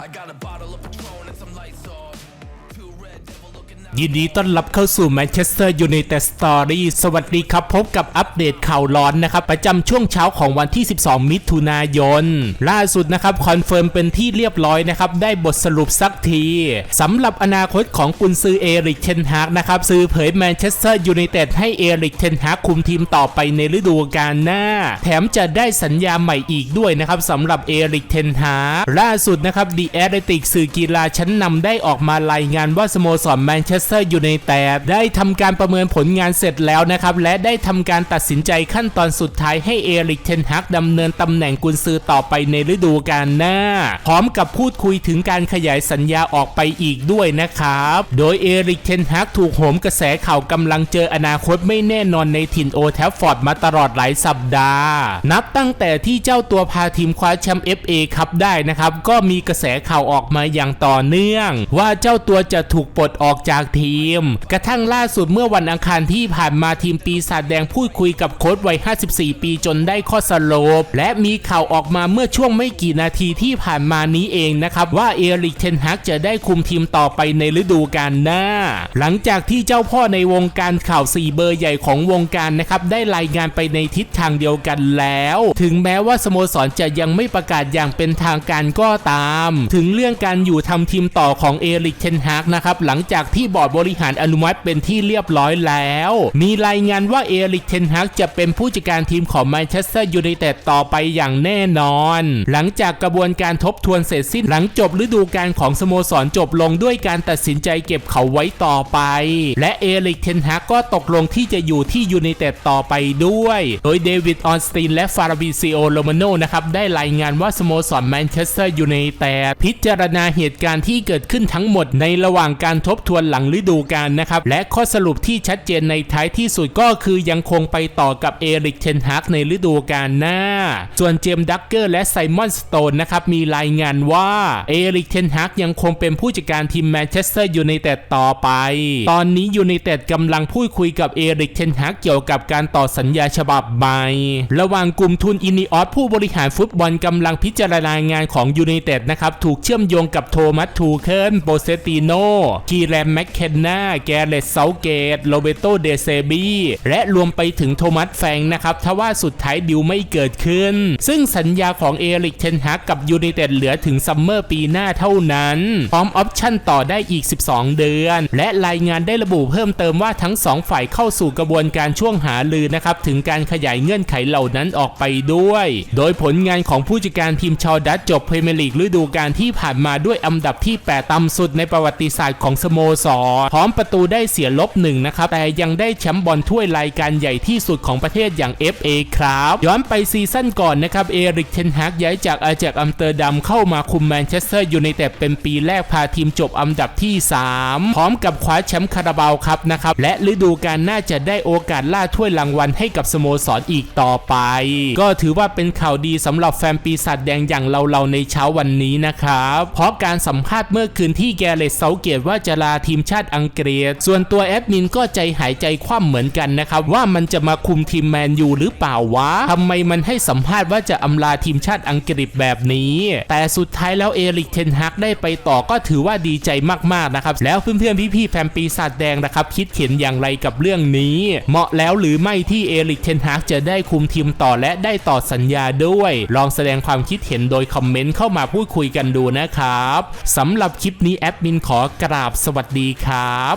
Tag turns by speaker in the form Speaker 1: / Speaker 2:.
Speaker 1: I got a bottle of Patron and some lights off. Pure red devil.
Speaker 2: ยินดีต้อนรับเข้าสู่แมนเชสเตอร์ยูไนเต็ดสตอรี่สวัสดีครับ พบกับอัปเดตข่าวร้อนนะครับ ประจำช่วงเช้าของวันที่ 12 มิถุนายน ล่าสุดนะครับ คอนเฟิร์มเป็นที่เรียบร้อยนะครับ ได้บทสรุปสักทีสำหรับอนาคตของกุนซือเอริกเทนฮากนะครับ ซื้อเผยแมนเชสเตอร์ยูไนเต็ดให้เอริกเทนฮากคุมทีมต่อไปในฤดูกาลหน้า แถมจะได้สัญญาใหม่อีกด้วยนะครับสำหรับเอริกเทนฮากล่าสุดนะครับดีแอตติกสื่อกีฬาชั้นนำได้ออกมารายงานว่าสโมสรแมนเชสเตอร์ยูไนเต็ดได้ทำการประเมินผลงานเสร็จแล้วนะครับ และได้ทำการตัดสินใจขั้นตอนสุดท้ายให้เอริกเทนฮักดำเนินตำแหน่งกุนซือต่อไปในฤดูกาลหน้า พร้อมกับพูดคุยถึงการขยายสัญญาออกไปอีกด้วยนะครับ โดยเอริกเทนฮักถูกโหมกระแสข่าวกำลังเจออนาคตไม่แน่นอนในถิ่นโอแทฟฟอร์ดมาตลอดหลายสัปดาห์ นับตั้งแต่ที่เจ้าตัวพาทีมคว้าแชมป์ FA ครับได้นะครับ ก็มีกระแสข่าวออกมาอย่างต่อเนื่อง ว่าเจ้าตัวจะถูกปลดออกจากทีม กระทั่งล่าสุดเมื่อวันอังคารที่ผ่านมาทีมปีศาจแดงพูดคุยกับโค้ชวัย 54 ปีจนได้ข้อสรุปและมีข่าวออกมาเมื่อช่วงไม่กี่นาทีที่ผ่านมานี้เองนะครับว่าเอริกเทนฮักจะได้คุมทีมต่อไปในฤดูกาลหน้า หลังจากที่เจ้าพ่อในวงการข่าว4เบอร์ใหญ่ของวงการนะครับได้รายงานไปในทิศทางเดียวกันแล้ว ถึงแม้ว่าสโมสรจะยังไม่ประกาศอย่างเป็นทางการก็ตาม ถึงเรื่องการอยู่ทำทีมต่อของเอริกเทนฮักนะครับหลังจากที่บอร์ดบริหารอนุมัติเป็นที่เรียบร้อยแล้ว มีรายงานว่าเอริกเทนฮักจะเป็นผู้จัดการทีมของแมนเชสเตอร์ยูไนเต็ดต่อไปอย่างแน่นอน หลังจากกระบวนการทบทวนเสร็จสิ้นหลังจบฤดูกาลของสโมสรจบลงด้วยการตัดสินใจเก็บเขาไว้ต่อไป และเอริกเทนฮักก็ตกลงที่จะอยู่ที่ยูไนเต็ดต่อไปด้วย โดยเดวิดออนสตีนและฟาราบิซิโอโรมาโนนะครับได้รายงานว่าสโมสรแมนเชสเตอร์ยูไนเต็ดพิจารณาเหตุการณ์ที่เกิดขึ้นทั้งหมดในระหว่างการทบทวนหลังฤดูกาลนะครับ และข้อสรุปที่ชัดเจนในท้ายที่สุดก็คือยังคงไปต่อกับเอริกเทนฮากในฤดูกาลหน้า ส่วนเจมส์ดักเกอร์และไซมอนสโตนนะครับมีรายงานว่าเอริกเทนฮากยังคงเป็นผู้จัดการทีมแมนเชสเตอร์ยูไนเต็ดต่อไป ตอนนี้ยูไนเต็ดกำลังพูดคุยกับเอริกเทนฮากเกี่ยวกับการต่อสัญญาฉบับใหม่ ระหว่างกลุ่มทุนอินิออสผู้บริหารฟุตบอลกำลังพิจารณางานของยูไนเต็ดนะครับถูกเชื่อมโยงกับโทมัสทูเคิลโปเซติโนกีแรมแมคเคนนาแกเรตเซาเกตโรเบโตเดเซบีและรวมไปถึงโทมัสแฟงนะครับทว่าสุดท้ายดิวไม่เกิดขึ้น ซึ่งสัญญาของเอริกเทนฮักกับยูไนเต็ดเหลือถึงซัมเมอร์ปีหน้าเท่านั้นพร้อมออปชั่นต่อได้อีก 12 เดือน และรายงานได้ระบุเพิ่มเติมว่าทั้งสองฝ่ายเข้าสู่กระบวนการช่วงหาลือนะครับถึงการขยายเงื่อนไขเหล่านั้นออกไปด้วย โดยผลงานของผู้จัดการทีมชาวดัตจบพรีเมียร์ลีกฤดูกาลที่ผ่านมาด้วยอันดับที่ 8 ต่ำสุดในประวัติศาสตร์ของสโมสรพร้อมประตูได้เสียลบหนึ่งนะครับ แต่ยังได้แชมป์บอลถ้วยรายการใหญ่ที่สุดของประเทศอย่าง FA ครับ ย้อนไปซีซั่นก่อนนะครับ เอริกเทนฮากย้ายจากอาแจกอัมเตอร์ดัมเข้ามาคุมแมนเชสเตอร์ยูไนเต็ดเป็นปีแรกพาทีมจบอันดับที่ 3 พร้อมกับคว้าแชมป์คาราบาวครับนะครับ และฤดูกาลน่าจะได้โอกาสล่าถ้วยรางวัลให้กับสโมสรอีกต่อไป ก็ถือว่าเป็นข่าวดีสำหรับแฟนปีศาจแดงอย่างเราๆในเช้าวันนี้นะครับ เพราะการสัมภาษณ์เมื่อคืนที่แกเรตเซาเกตว่าจะลาทีมชาติอังกฤษ ส่วนตัวแอดมินก็ใจหายใจคว่ำเหมือนกันนะครับ ว่ามันจะมาคุมทีมแมนยูหรือเปล่าวะทำไมมันให้สัมภาษณ์ว่าจะอำลาทีมชาติอังกฤษแบบนี้ แต่สุดท้ายแล้วเอริกเทนฮักได้ไปต่อก็ถือว่าดีใจมากๆนะครับ แล้วเพื่อนๆพี่ๆแฟนปีศาจแดงนะครับ คิดเห็นอย่างไรกับเรื่องนี้ เหมาะแล้วหรือไม่ที่เอริกเทนฮักจะได้คุมทีมต่อและได้ต่อสัญญาด้วย ลองแสดงความคิดเห็นโดยคอมเมนต์เข้ามาพูดคุยกันดูนะครับสำหรับคลิปนี้แอดมินขอกราบสวัสดีครับ